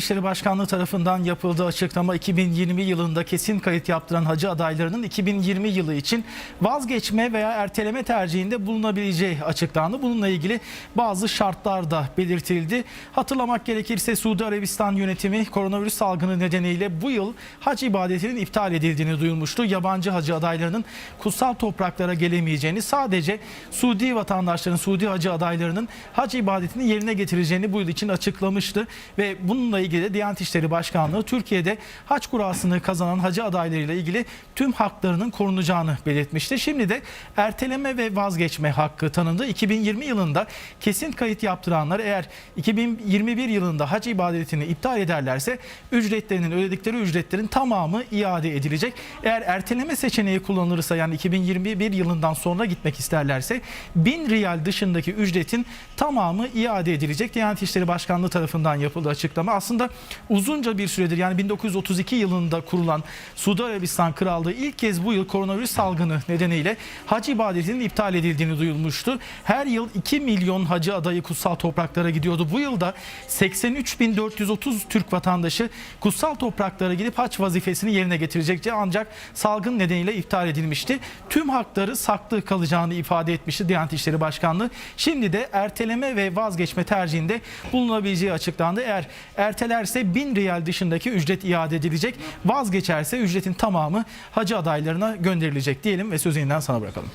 İşleri Başkanlığı tarafından yapıldığı açıklama 2020 yılında kesin kayıt yaptıran hacı adaylarının 2020 yılı için vazgeçme veya erteleme tercihinde bulunabileceği açıklandı. Bununla ilgili bazı şartlar da belirtildi. Hatırlamak gerekirse Suudi Arabistan yönetimi koronavirüs salgını nedeniyle bu yıl hac ibadetinin iptal edildiğini duyurmuştu. Yabancı hacı adaylarının kutsal topraklara gelemeyeceğini sadece Suudi vatandaşların, Suudi hacı adaylarının hac ibadetini yerine getireceğini bu yıl için açıklamıştı ve bununla ilgili de Diyanet İşleri Başkanlığı Türkiye'de hac kurasını kazanan hacı adaylarıyla ilgili tüm haklarının korunacağını belirtmişti. Şimdi de erteleme ve vazgeçme hakkı tanındı. 2020 yılında kesin kayıt yaptıranlar eğer 2021 yılında hac ibadetini iptal ederlerse ücretlerinin ödedikleri ücretlerin tamamı iade edilecek. Eğer erteleme seçeneği kullanılırsa yani 2021 yılından sonra gitmek isterlerse 1000 riyal dışındaki ücretin tamamı iade edilecek. Diyanet İşleri Başkanlığı tarafından yapıldı açıklama. Aslında uzunca bir süredir yani 1932 yılında kurulan Suudi Arabistan Krallığı ilk kez bu yıl koronavirüs salgını nedeniyle hac ibadetinin iptal edildiğini duyulmuştu. Her yıl 2 milyon hacı adayı kutsal topraklara gidiyordu. Bu yılda 83.430 Türk vatandaşı kutsal topraklara gidip hac vazifesini yerine getirecekti. Ancak salgın nedeniyle iptal edilmişti. Tüm hakları saklı kalacağını ifade etmişti Diyanet İşleri Başkanlığı. Şimdi de erteleme ve vazgeçme tercihinde bulunabileceği açıklandı. Eğer ertelerse 1000 riyal dışındaki ücret iade edilecek. Vazgeçerse ücretin tamamı hacı adaylarına gönderilecek diyelim ve sözü yeniden sana bırakalım.